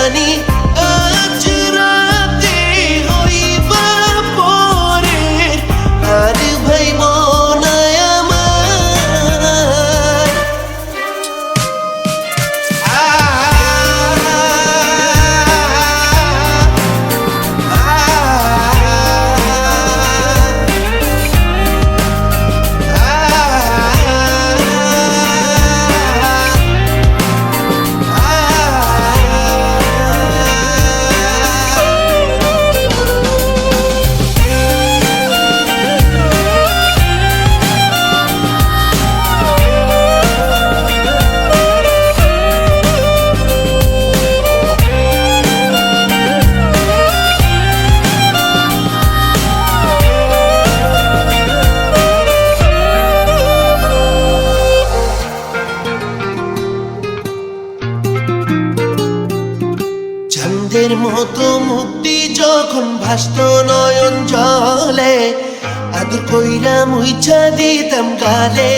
underneath চাঁদের মতো মুক্তি যখন ভাসত নয়ন জলে, আদর কইরা মুইছা দিতাম গালে।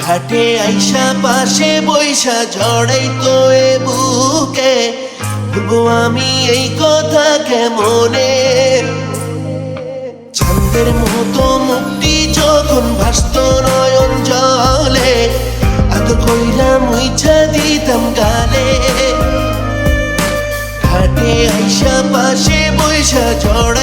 ঘাটে আইসা পাশে বৈশা জড়াই তো এ বুকে, ভুলবো আমি এই কথা কেমনে? চাঁদের মতো মুক্তি যখন ভাসত নয়ন জলে এত কইরা মুইছা দিতাম গালে। পাশে বৈশা জড়াই